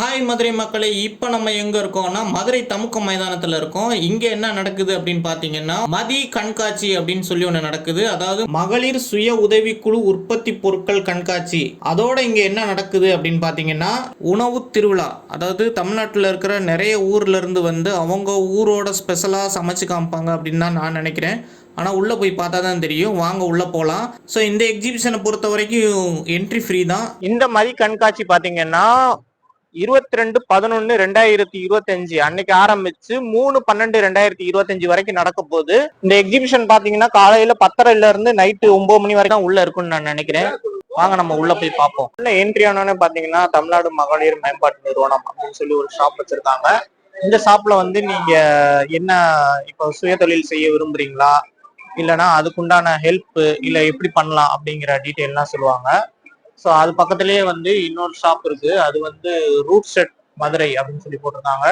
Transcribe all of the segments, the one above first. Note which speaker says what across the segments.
Speaker 1: Hi Madurai மக்களே. இப்போ நம்ம எங்க இருக்கோம்னா மதுரை தமுக்க மைதானத்துல இருக்கோம். இங்க என்ன நடக்குது அப்படின்னு பாத்தீங்கன்னா மதி கண்காட்சி அப்படின்னு சொல்லி ஒன்று நடக்குது. அதாவது மகளிர் சுய உதவிக்குழு உற்பத்தி பொருட்கள் கண்காட்சி. அதோட இங்க என்ன நடக்குது அப்படின்னு பாத்தீங்கன்னா உணவு திருவிழா. அதாவது தமிழ்நாட்டில் இருக்கிற நிறைய ஊர்ல இருந்து வந்து அவங்க ஊரோட ஸ்பெஷலா சமைச்சு காமிப்பாங்க அப்படின்னு தான் நான் நினைக்கிறேன். ஆனால் உள்ளே போய் பார்த்தா தான் தெரியும். வாங்க உள்ளே போகலாம் ஸோ இந்த எக்ஸிபிஷனை பொறுத்த வரைக்கும் என்ட்ரி ஃப்ரீ தான்.
Speaker 2: இந்த மதி கண்காட்சி பார்த்தீங்கன்னா இருபத்தி ரெண்டு பதினொன்னு ரெண்டாயிரத்தி இருபத்தஞ்சு அன்னைக்கு ஆரம்பிச்சு மூணு பன்னெண்டு ரெண்டாயிரத்தி இருபத்தஞ்சு வரைக்கும் நடக்க போகுது. இந்த எக்ஸிபிஷன் பாத்தீங்கன்னா காலையில பத்தரைல இருந்து நைட்டு ஒன்பது மணி வரைக்கும் தான் உள்ள இருக்கும்னு நான் நினைக்கிறேன். வாங்க நம்ம உள்ள போய் பார்ப்போம். உள்ள என்ட்ரி ஆனோன்னு பாத்தீங்கன்னா தமிழ்நாடு மகளிர் மேம்பாட்டு நிறுவனம் அப்படின்னு சொல்லி ஒரு ஷாப் வச்சிருக்காங்க. இந்த ஷாப்ல வந்து நீங்க என்ன இப்போ சுய தொழில் செய்ய விரும்புறீங்களா? இல்லைன்னா அதுக்குண்டான ஹெல்ப் இல்ல எப்படி பண்ணலாம் அப்படிங்கிற டீட்டெயில்லாம் சொல்லுவாங்க. ஸோ அது பக்கத்துலயே வந்து இன்னொரு ஷாப் இருக்கு. அது வந்து ரூட் செட் மதுரை அப்படின்னு சொல்லி போட்டிருக்காங்க.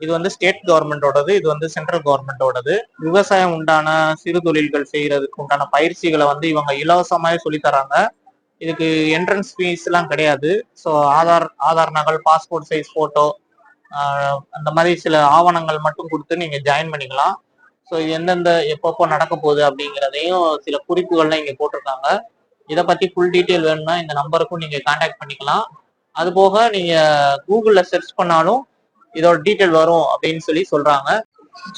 Speaker 2: இது வந்து ஸ்டேட் கவர்மெண்டோடது இது வந்து சென்ட்ரல் கவர்மெண்டோடது விவசாயம் உண்டான சிறு தொழில்கள் செய்யறதுக்கு உண்டான பயிற்சிகளை வந்து இவங்க இலவசமாவே சொல்லித் தராங்க இதுக்கு என்ட்ரன்ஸ் ஃபீஸ் எல்லாம் கிடையாது. ஸோ ஆதார் ஆதார் நகல் பாஸ்போர்ட் சைஸ் போட்டோ அந்த மாதிரி சில ஆவணங்கள் மட்டும் கொடுத்து நீங்க ஜாயின் பண்ணிக்கலாம். ஸோ இது எந்தெந்த எப்பப்போ நடக்க போகுது அப்படிங்கிறதையும் சில குறிப்புகள்லாம் இங்க போட்டிருக்காங்க. இதை பத்தி ஃபுல் டீட்டெயில் வேணும்னா இந்த நம்பருக்கும் நீங்க கான்டாக்ட் பண்ணிக்கலாம். அது போக நீங்க கூகுள்ல சர்ச் பண்ணாலும் இதோட டீட்டெயில் வரும் அப்படின்னு சொல்லி சொல்றாங்க.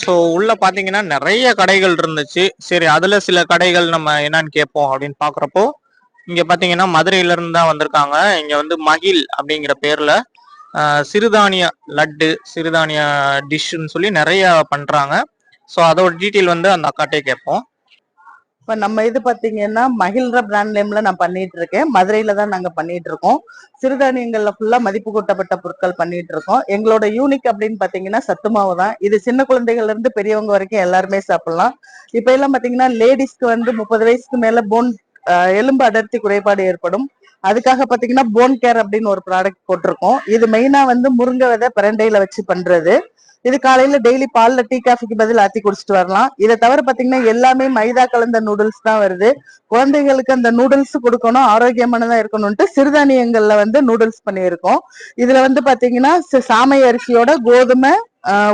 Speaker 2: ஸோ உள்ள பாத்தீங்கன்னா நிறைய கடைகள் இருந்துச்சு. சரி அதுல சில கடைகள் நம்ம என்னன்னு கேட்போம் அப்படின்னு பாக்குறப்போ இங்க பாத்தீங்கன்னா மதுரையில இருந்து தான் வந்திருக்காங்க. இங்க வந்து மகிழ் அப்படிங்கிற பேர்ல சிறுதானிய லட்டு சிறுதானிய டிஷ்ஷுன்னு சொல்லி நிறைய பண்றாங்க. ஸோ அதோட டீட்டெயில் வந்து அந்த அக்காட்டே கேட்போம்.
Speaker 3: இப்ப நம்ம இது பாத்தீங்கன்னா மகிழ்ற பிராண்ட் நேம்ல நான் பண்ணிட்டு இருக்கேன் மதுரையில தான் நாங்க பண்ணிட்டு இருக்கோம் சிறுதானியங்கள்ல ஃபுல்லா மதிப்பு கூட்டப்பட்ட பொருட்கள் பண்ணிட்டு இருக்கோம் எங்களோட யூனிக் அப்படின்னு பாத்தீங்கன்னா சத்து மாவு தான். இது சின்ன குழந்தைகள்ல இருந்து பெரியவங்க வரைக்கும் எல்லாருமே சாப்பிடலாம். இப்ப எல்லாம் பாத்தீங்கன்னா லேடிஸ்க்கு வந்து முப்பது வயசுக்கு மேல போன் எலும்பு அடர்த்தி குறைபாடு ஏற்படும். அதுக்காக பாத்தீங்கன்னா போன் கேர் அப்படின்னு ஒரு ப்ராடக்ட் போட்டிருக்கோம். இது மெயினா வந்து முருங்கை விதை பிரண்டையில வச்சு பண்றது. இது காலையில டெய்லி பால்ல டீ காஃபிக்கு பதில் ஆத்தி குடிச்சிட்டு வரலாம். இதை தவிர பாத்தீங்கன்னா எல்லாமே மைதா கலந்த நூடுல்ஸ் தான் வருது. குழந்தைகளுக்கு அந்த நூடுல்ஸ் கொடுக்கணும் ஆரோக்கியமானதா இருக்கணும்ட்டு சிறுதானியங்கள்ல வந்து நூடுல்ஸ் பண்ணியிருக்கோம். இதுல வந்து பாத்தீங்கன்னா ச- சாமை அரிசியோட கோதுமை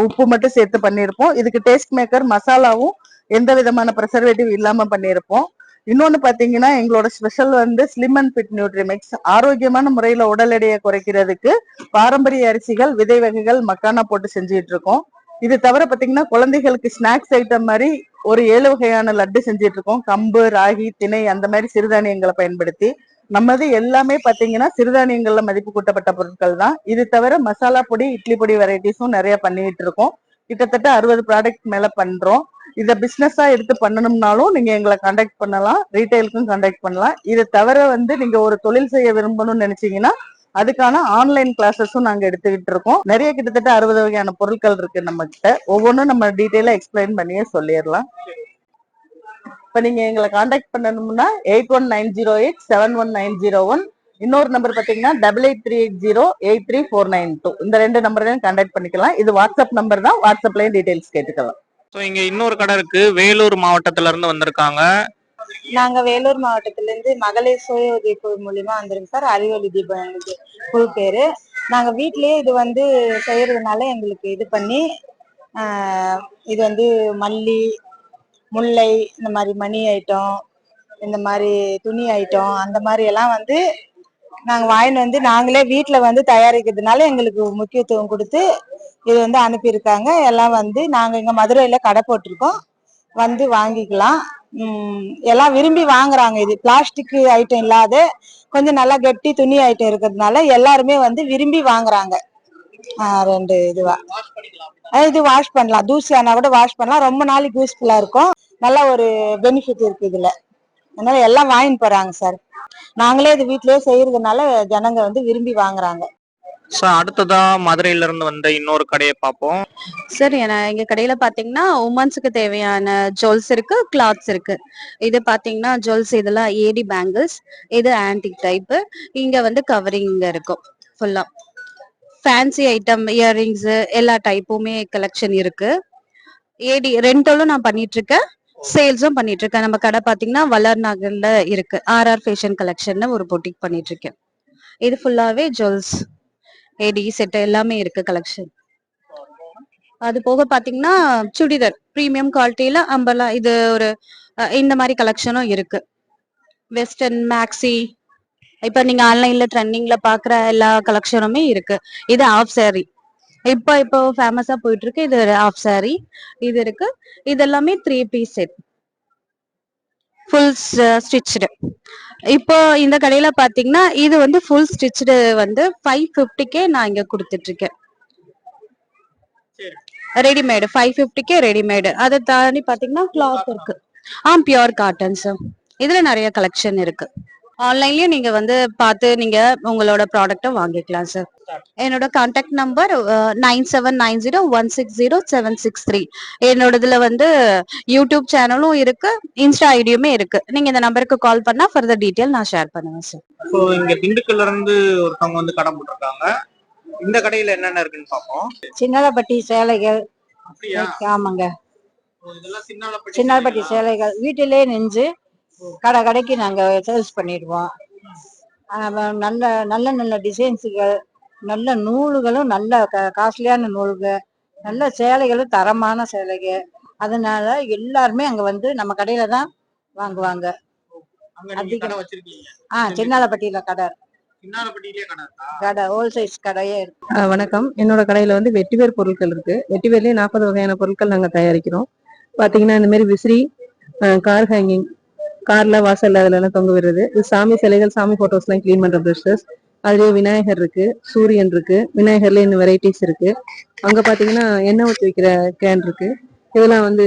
Speaker 3: உப்பு மட்டும் சேர்த்து பண்ணியிருப்போம். இதுக்கு டேஸ்ட் மேக்கர் மசாலாவும் எந்த விதமான ப்ரெசர்வேட்டிவ் இல்லாம பண்ணியிருப்போம். இன்னொன்னு பாத்தீங்கன்னா எங்களோட ஸ்பெஷல் வந்து ஸ்லிம் அண்ட் ஃபிட் நியூட்ரிமிக்ஸ் ஆரோக்கியமான முறையில உடல் எடையை குறைக்கிறதுக்கு பாரம்பரிய அரிசிகள் விதை வகைகள் மக்கானா போட்டு செஞ்சுட்டு இருக்கோம். இது தவிர பாத்தீங்கன்னா குழந்தைகளுக்கு ஸ்நாக்ஸ் ஐட்டம் மாதிரி ஒரு ஏழு வகையான லட்டு செஞ்சுட்டு இருக்கோம். கம்பு ராகி திணை அந்த மாதிரி சிறுதானியங்களை பயன்படுத்தி. நம்மது எல்லாமே பாத்தீங்கன்னா சிறுதானியங்கள்ல மதிப்பு கூட்டப்பட்ட பொருட்கள் தான். இது தவிர மசாலா பொடி இட்லி பொடி வெரைட்டிஸும் நிறைய பண்ணிட்டு இருக்கோம். கிட்டத்தட்ட அறுபது ப்ராடக்ட் மேல பண்றோம். இதை பிஸ்னஸா எடுத்து பண்ணணும்னாலும் நீங்க எங்களை காண்டாக்ட் பண்ணலாம். ரீட்டைலுக்கும் காண்டாக்ட் பண்ணலாம். இதை தவிர வந்து நீங்க ஒரு தொழில் செய்ய விரும்பணும்னு நினைச்சீங்கன்னா அதுக்கான ஆன்லைன் கிளாஸஸும் நாங்க எடுத்துக்கிட்டு இருக்கோம். நிறைய கிட்டத்தட்ட அறுபது வகையான பொருட்கள் இருக்கு நம்ம கிட்ட ஒவ்வொன்றும் நம்ம டீட்டெயிலா எக்ஸ்பிளைன் பண்ணியே சொல்லிடலாம். இப்ப நீங்க எங்களை காண்டாக்ட் பண்ணணும்னா eight one nine zero eight seven one nine zero one இன்னொரு நம்பர் பாத்தீங்கன்னா double eight three eight zero eight three four nine two இந்த ரெண்டு நம்பரையும் கான்டாக்ட் பண்ணிக்கலாம். இது வாட்ஸ்அப் நம்பர் தான். வாட்ஸ்அப்லயும் டீடைல்ஸ் கேட்டுக்கலாம்.
Speaker 2: ஸோ இங்க இன்னொரு கடை இருக்கு. வேலூர் மாவட்டத்துல இருந்து வந்திருக்காங்க.
Speaker 4: நாங்க வேலூர் மாவட்டத்துல இருந்து மகளிர் சுய உதவி குழு மூலியமா வந்திருக்கோம் சார். அறிவொளி தீபம் குழு பேரு. நாங்க வீட்லயே இது வந்து செய்யறதுனால எங்களுக்கு இது பண்ணி இது வந்து மல்லி முல்லை இந்த மாதிரி மணி ஐட்டம் இந்த மாதிரி துணி ஐட்டம் அந்த மாதிரி எல்லாம் வந்து நாங்க வாங்கிட்டு வந்து நாங்களே வீட்டுல வந்து தயாரிக்கிறதுனால எங்களுக்கு முக்கியத்துவம் கொடுத்து இது வந்து அனுப்பியிருக்காங்க. எல்லாம் வந்து நாங்கள் இங்கே மதுரையில் கடை போட்டிருக்கோம். வந்து வாங்கிக்கலாம். எல்லாம் விரும்பி வாங்குறாங்க இது. பிளாஸ்டிக் ஐட்டம் இல்லாத கொஞ்சம் நல்லா கெட்டி துணி ஐட்டம் இருக்கிறதுனால எல்லாருமே வந்து விரும்பி வாங்குறாங்க. ரெண்டு இதுவா. இது வாஷ் பண்ணலாம். தூசி ஆனால் கூட வாஷ் பண்ணலாம். ரொம்ப நாளைக்கு யூஸ்ஃபுல்லாக இருக்கும். நல்ல ஒரு பெனிஃபிட் இருக்கு இதுல. அதனால எல்லாம் வாங்கிட்டு போறாங்க சார் நாங்களே இது வீட்டிலேயே செய்யறதுனால ஜனங்க வந்து விரும்பி வாங்குறாங்க.
Speaker 2: ஸோ அடுத்ததா மதுரையில இருந்து வந்த இன்னொரு கடையை பார்ப்போம்.
Speaker 5: சார் என- எங்க கடையில பாத்தீங்கன்னா உமன்ஸுக்கு தேவையான ஜுவல்ஸ் இருக்கு கிளாத்ஸ் இருக்கு. இது பாத்தீங்கன்னா ஜுவல்ஸ் இதெல்லாம் ஏடி பேங்கிள்ஸ் இது ஆன்டிக் டைப் இங்க வந்து கவரிங் இருக்கும் ஃபுல்லா ஃபேன்சி ஐட்டம் இயர்ரிங்ஸ் எல்லா டைப்புமே கலெக்ஷன் இருக்கு. ஏடி ரெண்டலும் நான் பண்ணிட்டு இருக்கேன் சேல்ஸும் பண்ணிட்டு இருக்கேன் நம்ம கடை பாத்தீங்கன்னா வளர் நகர்ல இருக்கு. ஆர்ஆர் ஃபேஷன் கலெக்ஷன் ஒரு பொட்டிக் பண்ணிட்டு இருக்கேன் இது ஃபுல்லாவே ஜுவல்ஸ் ஏடி செட் எல்லாமே இருக்கு கலெக்ஷன் அது போக பாத்தீங்கன்னா சுடிதார் ப்ரீமியம் குவாலிட்டியில அம்பலா இது ஒரு இந்த மாதிரி கலெக்ஷனும் இருக்கு. வெஸ்டர்ன் மேக்ஸி இப்ப நீங்க ஆன்லைன்ல ட்ரெண்டிங்ல பாக்குற எல்லா கலெக்ஷனுமே இருக்கு. இது ஆஃப் சாரி இப்போ இப்போ ஃபேமஸா போயிட்டு இருக்கு. இது ஆஃப் சாரி இது இருக்கு. இது எல்லாமே three piece set full stitched uh, இப்போ இந்த கடையில பாத்தீங்கன்னா இது வந்து ஃபுல் ஸ்டிச்சுடு வந்து ஃபைவ் ஃபிஃப்டிக்கே நான் இங்க கொடுத்துட்டு இருக்கேன் ரெடிமேடு ஃபைவ் ஃபிஃப்டிக்கே ரெடிமேடு அதை தாண்டி பாத்தீங்கன்னா கிளாத் இருக்கு. ஆ பியூர் காட்டன்ஸ் இதுல நிறைய கலெக்ஷன் இருக்கு. ஆன்லைன்லயும் நீங்க வந்து பார்த்து நீங்க உங்களோட ப்ராடக்ட்டை வாங்கிக்கலாம் சார் என்னோட contact number nine seven nine zero one six zero seven six three என்னோடதுல வந்து யூடியூப் சேனலும் இருக்கு இன்ஸ்டா ஐடியுமே இருக்கு. நீங்க இந்த நம்பருக்கு கால் பண்ணா ஃபர்தர் டீட்டெயில் நான் ஷேர் பண்ணுவேன் சார்
Speaker 2: ஸோ இங்க திண்டுக்கல்ல இருந்து ஒருத்தவங்க வந்து கடை போட்டிருக்காங்க. இந்த கடையில என்னென்ன இருக்குன்னு பார்ப்போம்.
Speaker 6: சின்னலப்பட்டி சேலைகள்.
Speaker 2: அப்படியா?
Speaker 6: ஆமாங்க.
Speaker 2: சின்னாலப்பட்டி
Speaker 6: சின்னலப்பட்டி சேலைகள். வீட்டிலே நெஞ்சு கடை கடைக்கு நாங்க சேல்ஸ் பண்ணிடுவோம். நல்ல நல்ல நல்ல டிசைன்ஸுகள் நல்ல நூலுகளும் நல்ல காஸ்ட்லியான நூல்கள் நல்ல சேலைகளும் தரமான சேலைகள் அதனால எல்லாருமே அங்க வந்து நம்ம கடையில தான் வாங்குவாங்க. ஆ சின்னாலப்பட்டியில கடை.
Speaker 2: கடை
Speaker 6: ஹோல் சைஸ் கடையே இருக்கு.
Speaker 7: வணக்கம். என்னோட கடையில வந்து வெட்டிவேர் பொருட்கள் இருக்கு. வெட்டிவேர்லயே நாற்பது வகையான பொருட்கள் நாங்க தயாரிக்கிறோம். பாத்தீங்கன்னா இந்த மாதிரி விசிறி கார் ஹேங்கிங் கார்ல வாசல்ல அதுல எல்லாம் தொங்க விடுறது. சாமி சிலைகள் சாமி போட்டோஸ் எல்லாம் கிளீன் பண்ற பிரஷஸ் அதுலயே விநாயகர் இருக்கு சூரியன் இருக்கு விநாயகர்ல இன்னும் வெரைட்டிஸ் இருக்கு. அங்க பாத்தீங்கன்னா எண்ணெய் ஊற்றி வைக்கிற கேன் இருக்கு. இதெல்லாம் வந்து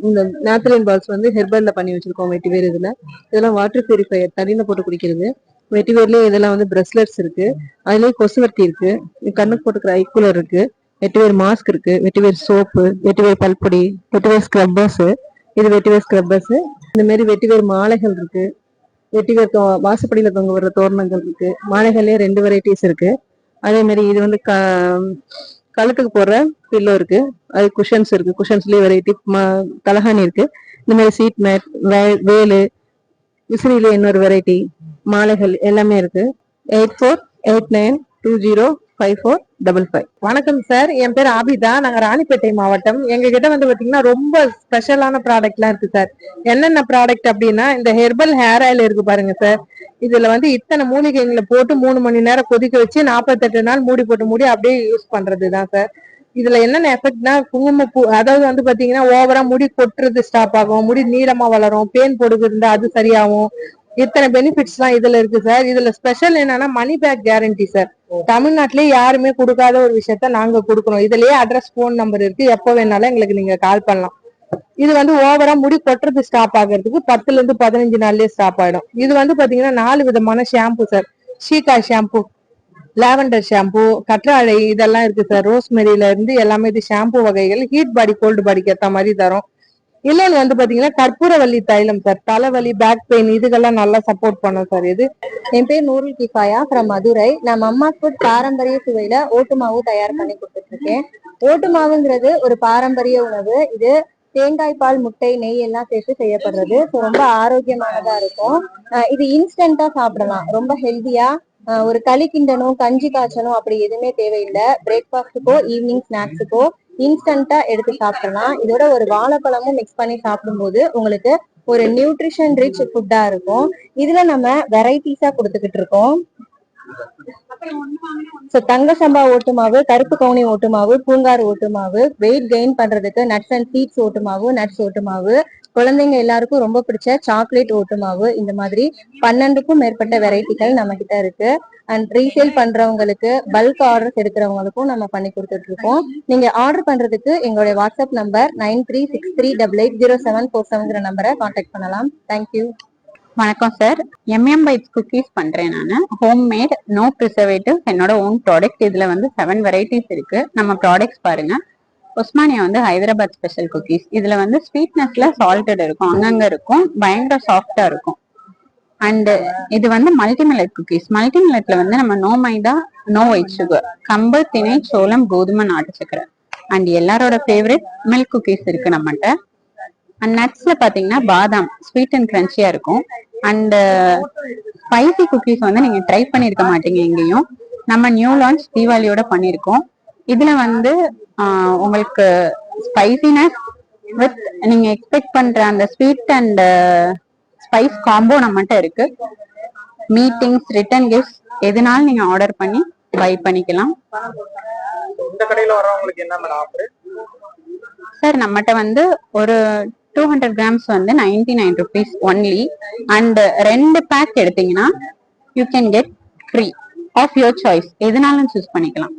Speaker 7: இந்த நேச்சுரல் பால்ஸ் வந்து ஹெர்பல்ல பண்ணி வச்சிருக்கோம் வெட்டிவேர் இதுல. இதெல்லாம் வாட்டர் பியூரிஃபையர் தண்ணியில போட்டு குடிக்கிறது. வெட்டிவேர்லயே இதெல்லாம் வந்து பிரஸ்லெட்ஸ் இருக்கு. அதுலயே கொசுவர்த்தி இருக்கு. கண்ணுக்கு போட்டுக்கிற ஐக்குலர் இருக்கு. வெட்டிவேர் மாஸ்க் இருக்கு. வெட்டிவேர் சோப்பு வெட்டிவேர் பல்பொடி வெட்டிவேர் ஸ்க்ரப்பர்ஸ் இது வெட்டிவேர் ஸ்க்ரப்பர்ஸ் இந்த மாதிரி வெட்டிவேர் மாலைகள் இருக்கு. வெட்டி தோ- வாசப்படியில தொங்க வர தோரணங்கள் இருக்கு. மாலைகள்லயே ரெண்டு வெரைட்டிஸ் இருக்கு. அதே மாதிரி இது வந்து க கழுத்துக்கு போடுற பில்லோ இருக்கு. அது குஷன்ஸ் இருக்கு. குஷன்ஸ்லயே வெரைட்டி தலகாணி இருக்கு. இந்த மாதிரி சீட் மேட் வேலு விசிறியில இன்னொரு வெரைட்டி மாலைகள் எல்லாமே இருக்கு. Eight four eight nine two zero five four double five வணக்கம் சார். என் பேர் ஆபிதா. நாங்க ராணிப்பேட்டை மாவட்டம். எங்க கிட்ட வந்து பாத்தீங்கன்னா ரொம்ப ஸ்பெஷலான ப்ராடக்ட்லாம் இருக்கு சார். என்னென்ன ப்ராடக்ட் அப்படின்னா இந்த ஹெர்பல் ஹேர் ஆயில் இருக்கு பாருங்க சார். இதுல வந்து இத்தனை மூலிகைங்களை போட்டு மூணு மணி நேரம் கொதிக்க வச்சு நாற்பத்தெட்டு நாள் மூடி போட்டு மூடி அப்படியே யூஸ் பண்றதுதான் சார். இதுல என்னென்ன எஃபெக்ட்னா குங்குமப்பூ அதாவது வந்து பாத்தீங்கன்னா ஓவரா முடி கொட்டுறது ஸ்டாப் ஆகும். முடி நீளமா வளரும். பேன் பொடுகு இருந்தா அது சரியாகும். இத்தனை பெனிஃபிட்ஸ் எல்லாம் இதுல இருக்கு சார் இதுல ஸ்பெஷல் என்னன்னா மணி பேக் கேரண்டி சார் தமிழ்நாட்டிலேயே யாருமே கொடுக்காத ஒரு விஷயத்த நாங்க கொடுக்குறோம் இதுலயே அட்ரஸ் போன் நம்பர் இருக்கு. எப்போ வேணாலும் எங்களுக்கு நீங்க கால் பண்ணலாம். இது வந்து ஓவரா முடி கொட்டுறது ஸ்டாப் ஆகிறதுக்கு பத்துல இருந்து பதினஞ்சு நாள்லயே ஸ்டாப் ஆயிடும். இது வந்து பாத்தீங்கன்னா நாலு விதமான ஷாம்பு சார் ஷீகா ஷாம்பு லாவெண்டர் ஷாம்பு கற்றாழை இதெல்லாம் இருக்கு சார் ரோஸ்மெரியில இருந்து எல்லாமே இது ஷாம்பு வகைகள் ஹீட் பாடி கோல்டு பாடிக்கு ஏத்த மாதிரி தரும். இன்னொன்னு வந்து பாத்தீங்கன்னா கற்பூரவள்ளி தைலம் சார் தலைவலி பேக் பெயின் இதுக்கெல்லாம் நல்லா சப்போர்ட் பண்ணும் சார் இது.
Speaker 8: என் பேர் நூருல் கிஃபாயா ஃப்ரம் மதுரை. நான் மம்மா ஃபுட் பாரம்பரிய சுவையில ஓட்டு மாவு தயார் பண்ணி கொடுத்துட்டு இருக்கேன் ஓட்டு மாவுங்கிறது ஒரு பாரம்பரிய உணவு. இது தேங்காய் பால் முட்டை நெய் எல்லாம் சேர்த்து செய்யப்படுறது. ஸோ ரொம்ப ஆரோக்கியமானதா இருக்கும். இது இன்ஸ்டண்டா சாப்பிடலாம். ரொம்ப ஹெல்தியா ஒரு களி கிண்டனும் கஞ்சி காய்ச்சணும் அப்படி எதுவுமே தேவையில்லை. பிரேக்ஃபாஸ்ட்டுக்கோ ஈவினிங் ஸ்நாக்ஸுக்கோ இன்ஸ்டன்டா எடுத்து சாப்பிடலாம். இதோட ஒரு வாழைப்பழமும் மிக்ஸ் பண்ணி சாப்பிடும்போது உங்களுக்கு ஒரு நியூட்ரிஷன் ரிச் ஃபுட்டா இருக்கும். இதுல நம்ம வெரைட்டிஸா கொடுத்துக்கிட்டு இருக்கோம். சோ தங்க சம்பா ஓட்டு மாவு கருப்பு கவுனி ஓட்டு மாவு பூங்கார் ஓட்டு மாவு வெயிட் கெயின் பண்றதுக்கு நட்ஸ் அண்ட் சீட்ஸ் ஓட்டு மாவு நட்ஸ் ஓட்டு மாவு குழந்தைங்க எல்லாருக்கும் ரொம்ப பிடிச்ச சாக்லேட் ஓட்டு மாவு இந்த மாதிரி பன்னெண்டுக்கும் மேற்பட்ட வெரைட்டிகள் நம்ம கிட்ட இருக்கு. அண்ட் ரீசேல் பண்றவங்களுக்கு பல்க் ஆர்டர்ஸ் எடுக்கிறவங்களுக்கும் நம்ம பண்ணி கொடுத்துட்டு இருக்கோம். நீங்க ஆர்டர் பண்றதுக்கு எங்களுடைய WhatsApp number nine three six three double eight zero seven four செவன்ங்கிற நம்பரை கான்டாக்ட் பண்ணலாம். தேங்க்யூ
Speaker 9: வணக்கம் சார் எம்எம் பைட்ஸ் குக்கீஸ் பண்றேன் நான். ஹோம் மேட் நோ ப்ரிசர்வேட்டிவ் என்னோட ஓன் ப்ராடக்ட் இதுல வந்து செவன் வெரைட்டிஸ் இருக்கு. நம்ம ப்ராடக்ட்ஸ் பாருங்க. உஸ்மானியா வந்து ஹைதராபாத் ஸ்பெஷல் குக்கீஸ் இதுல வந்து ஸ்வீட்னஸ்ல சால்டட் இருக்கும் அங்கங்க இருக்கும் பயங்கர சாஃப்டா இருக்கும். அண்ட் இது வந்து மல்டிமில்லட் குக்கீஸ் மல்டிமில்லட்ல வந்து நம்ம no maida no white sugar கம்பு திணை சோளம் கோதுமை நாட்டு சக்கரை. அண்ட் எல்லாரோட ஃபேவரட் மில்க் குக்கீஸ் இருக்கு நம்மகிட்ட. அண்ட் நட்ஸ்ல பாத்தீங்கன்னா பாதாம் ஸ்வீட் அண்ட் கிரன்ச்சியா இருக்கும். அண்ட் ஸ்பைசி குக்கீஸ் வந்து நீங்க ட்ரை பண்ணிருக்க மாட்டீங்க எங்கேயும் நம்ம நியூ லான்ச் தீபாவளியோட பண்ணியிருக்கோம் இதுல வந்து உங்களுக்கு ஸ்பைசினஸ் வித் நீங்க எக்ஸ்பெக்ட் பண்ற அந்த ஸ்வீட் அண்ட் ஸ்பைஸ் காம்போ நம்மகிட்ட இருக்கு. மீட்டிங்ஸ் ரிட்டர்ன் கிஃப்ட்ஸ் எதுனாலும் நீங்க ஆர்டர் பண்ணி பை பண்ணிக்கலாம்.
Speaker 2: இந்த கடையில வர்றவங்களுக்கு என்ன மேடம் ஆஃபர்
Speaker 9: சார் நம்மகிட்ட வந்து ஒரு டூ ஹண்ட்ரட் கிராம்ஸ் வந்து ninety nine rupees only and ரெண்டு பேக் எடுத்தீங்கன்னா you can get free of your choice எதுனாலும் சூஸ் பண்ணிக்கலாம்.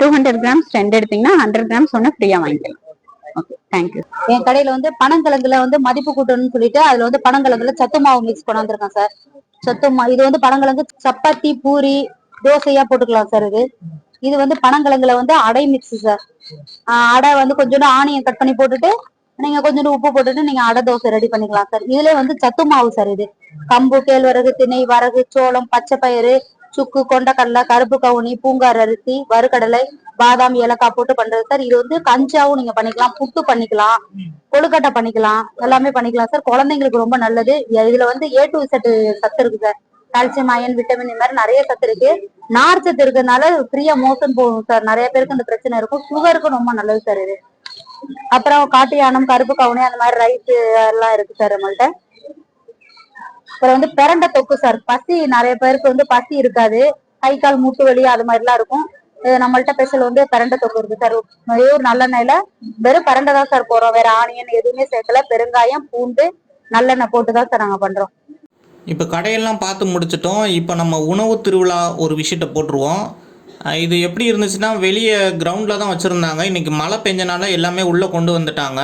Speaker 9: டூ ஹண்ட்ரட் கிராம்ஸ் ரெண்டு எடுத்தீங்கன்னா ஹண்ட்ரட் கிராம்ஸ் ஒன்று ஃப்ரீயா வாங்கிக்கலாம். ஓகே தேங்க்யூ
Speaker 10: என் கடையில வந்து பனங்கிழங்குல வந்து மதிப்பு கூட்டணும்னு சொல்லிட்டு அதுல வந்து பனங்கிழங்குல சத்து மாவு மிக்ஸ் கொண்டாந்துருக்கேன் சார். சத்து மாவு இது வந்து பனங்கிழங்கு சப்பாத்தி பூரி தோசையா போட்டுக்கலாம் சார் இது. இது வந்து பனங்கிழங்குல வந்து அடை மிக்ஸ் சார். அடை வந்து கொஞ்சோண்டு ஆனியம் கட் பண்ணி போட்டுட்டு நீங்க கொஞ்சோண்டு உப்பு போட்டுட்டு நீங்க அடை தோசை ரெடி பண்ணிக்கலாம் சார். இதுல வந்து சத்து மாவு சார் இது. கம்பு கேழ்வரகு திணை வரகு சோளம் பச்சை பயிறு சுக்கு கொண்டக்கடலை கருப்பு கவுனி பூங்கார் அரிசி வறுக்கடலை பாதாம் ஏலக்காய் போட்டு பண்றது. சார் இது வந்து கஞ்சாவும் நீங்க பண்ணிக்கலாம் புட்டு பண்ணிக்கலாம் கொழுக்கட்டை பண்ணிக்கலாம் எல்லாமே பண்ணிக்கலாம் சார். குழந்தைங்களுக்கு ரொம்ப நல்லது. இதுல வந்து ஏ டு சத்து சத்து இருக்கு சார். கால்சியம் அயன் விட்டமின் இந்த மாதிரி நிறைய சத்து இருக்கு. நார் சத்து இருக்கிறதுனால ஃப்ரீயா மோஷன் போகும் சார். நிறைய பேருக்கு இந்த பிரச்சனை இருக்கும். சுகருக்கும் ரொம்ப நல்லது சார் இது. அப்புறம் காட்டு யானம் கருப்பு கவுனி அந்த மாதிரி ரைஸ் எல்லாம் இருக்கு சார் நம்மள்ட்ட. அப்புறம் வந்து பிறண்ட தொக்கு சார் பசி நிறைய பேருக்கு வந்து பசி இருக்காது. கை கால் மூட்டு வலி அது மாதிரிலாம் இருக்கும். இது நம்மள்ட்ட ஸ்பெஷல் வந்து பிரண்டை தொக்கு இருக்கு சார் ஒரு நல்லெண்ணெயில வெறும் பிரண்டை தான் சார் போறோம் வேற ஆனியன் எதுவுமே சேர்க்கல. பெருங்காயம் பூண்டு நல்லெண்ணெய் போட்டு தான் சார் நாங்க பண்றோம்.
Speaker 1: இப்போ கடையெல்லாம் பார்த்து முடிச்சிட்டோம். இப்போ நம்ம உணவு திருவிழா ஒரு விஷயத்தை போட்டுருவோம். இது எப்படி இருந்துச்சுன்னா வெளியே கிரவுண்டில் தான் வச்சுருந்தாங்க. இன்றைக்கி மழை பெஞ்சனால எல்லாமே உள்ளே கொண்டு வந்துட்டாங்க.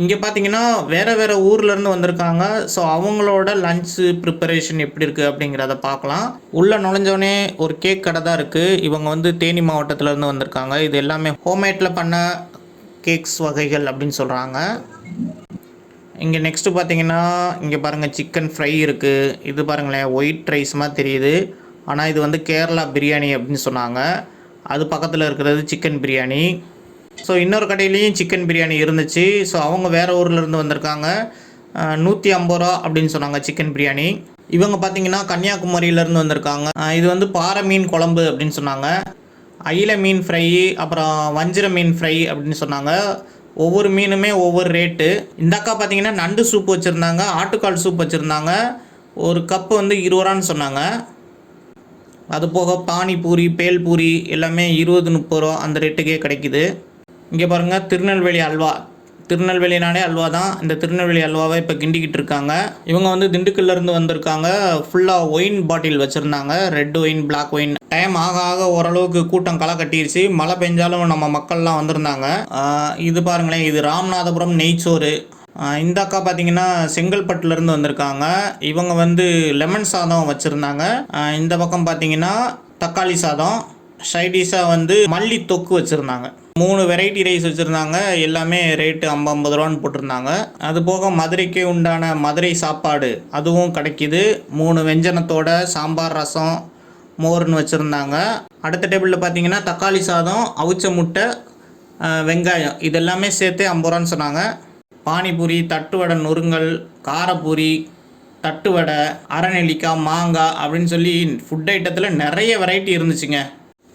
Speaker 1: இங்கே பார்த்தீங்கன்னா வேறு வேறு ஊர்லேருந்து வந்திருக்காங்க. ஸோ அவங்களோட லஞ்சு ப்ரிப்பரேஷன் எப்படி இருக்குது அப்படிங்கிறத பார்க்கலாம். உள்ளே நுழைஞ்சோடனே ஒரு கேக் கடை தான் இருக்குது இவங்க வந்து தேனி மாவட்டத்துலேருந்து வந்திருக்காங்க. இது எல்லாமே ஹோம்மேட்டில் பண்ண கேக்ஸ் வகைகள் அப்படின்னு சொல்கிறாங்க இங்கே நெக்ஸ்ட்டு பார்த்தீங்கன்னா இங்கே பாருங்கள் சிக்கன் ஃப்ரை இருக்குது இது பாருங்களேன் ஒயிட் ரைஸ் மாதிரி தெரியுது. ஆனால் இது வந்து கேரளா பிரியாணி அப்படின்னு சொன்னாங்க. அது பக்கத்தில் இருக்கிறது சிக்கன் பிரியாணி. ஸோ இன்னொரு கடையிலையும் சிக்கன் பிரியாணி இருந்துச்சு. ஸோ அவங்க வேறு ஊர்லேருந்து வந்திருக்காங்க. நூற்றி ஐம்பது ரூபா அப்படின்னு சொன்னாங்க சிக்கன் பிரியாணி. இவங்க பார்த்தீங்கன்னா கன்னியாகுமரியிலேருந்து வந்திருக்காங்க. இது வந்து பாறை மீன் குழம்பு அப்படின்னு சொன்னாங்க. அயில மீன் ஃப்ரை அப்புறம் வஞ்சிர மீன் ஃப்ரை அப்படின்னு சொன்னாங்க. ஒவ்வொரு மீனுமே ஒவ்வொரு ரேட்டு இந்த அக்கா பார்த்தீங்கன்னா நண்டு சூப் வச்சுருந்தாங்க ஆட்டுக்கால் சூப் வச்சுருந்தாங்க. ஒரு கப்பு வந்து இருபது ரூபான்னு சொன்னாங்க. அது போக பானிபூரி பேல்பூரி எல்லாமே இருபது முப்பது ரூபா அந்த ரேட்டுக்கே கிடைக்குது. இங்கே பாருங்கள் திருநெல்வேலி அல்வா. திருநெல்வேலினாலே அல்வா தான். இந்த திருநெல்வேலி அல்வாவை இப்போ கிண்டிக்கிட்டு இருக்காங்க. இவங்க வந்து திண்டுக்கல்லேருந்து வந்திருக்காங்க. ஃபுல்லாக ஒயின் பாட்டில் வச்சுருந்தாங்க. Red wine black wine time ஆக ஆக ஓரளவுக்கு கூட்டம் களை கட்டிருச்சு. மழை பெஞ்சாலும் நம்ம மக்கள்லாம் வந்திருந்தாங்க. இது பாருங்களேன். இது ராமநாதபுரம் நெய்ச்சோறு. இந்த அக்கா பார்த்தீங்கன்னா செங்கல்பட்டுலேருந்து வந்திருக்காங்க. இவங்க வந்து லெமன் சாதம் வச்சுருந்தாங்க. இந்த பக்கம் பார்த்தீங்கன்னா தக்காளி சாதம். சைடிஷாக வந்து மல்லி தொக்கு வச்சுருந்தாங்க. மூணு வெரைட்டி ரைஸ் வச்சுருந்தாங்க. எல்லாமே ரேட்டு ஐம்பது ஐம்பது ரூபான்னு போட்டிருந்தாங்க. அது போக மதுரைக்கே உண்டான மதுரை சாப்பாடு அதுவும் கிடைக்கிது. மூணு வெஞ்சனத்தோட சாம்பார் ரசம் மோர்னு வச்சுருந்தாங்க. அடுத்த டேபிளில் பார்த்தீங்கன்னா தக்காளி சாதம் அவிச்ச முட்டை வெங்காயம். இதெல்லாமே சேர்த்து ஐம்பது ரூபான்னு சொன்னாங்க. பானிபூரி தட்டுவடை நொறுங்கல் காரப்பூரி தட்டுவடை அரைநெல்லிக்காய் மாங்காய் அப்படின்னு சொல்லி ஃபுட் ஐட்டத்தில் நிறைய வெரைட்டி இருந்துச்சுங்க.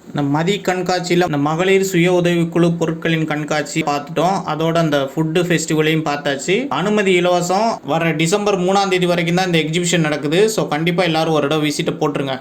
Speaker 1: இந்த மதி கண்காட்சியில் இந்த மகளிர் சுய உதவிக்குழு பொருட்களின் கண்காட்சி பார்த்துட்டோம். அதோட அந்த ஃபுட்டு ஃபெஸ்டிவலையும் பார்த்தாச்சு. அனுமதி இலவசம் வர டிசம்பர் மூணாம் தேதி வரைக்கும் தான் இந்த எக்ஸிபிஷன் நடக்குது. ஸோ கண்டிப்பாக எல்லாரும் ஒரு இடம் விசிட்டை போட்டுருங்க.